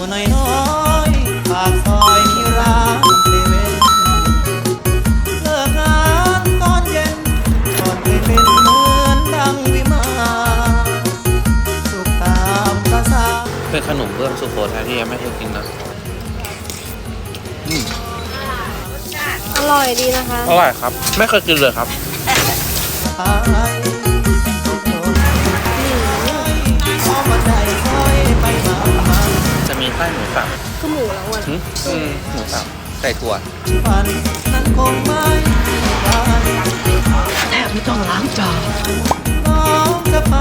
น้อยน้อยๆปากซอยมีร้านเซเว่นเลิกงานตอนเย็นก่อนเคยเป็นเหมือนดังวิมานสุขตามภาษาเป็นขนมเบื้องสุโขทัยที่ยังไม่เคยกินนะอร่อยดีนะคะ อร่อยครับ ไม่เคยกินเลยครับ ไปูแล้วอะหนูสับใส่ถั่วแทบไม่ต้องล้างจานเริ่มา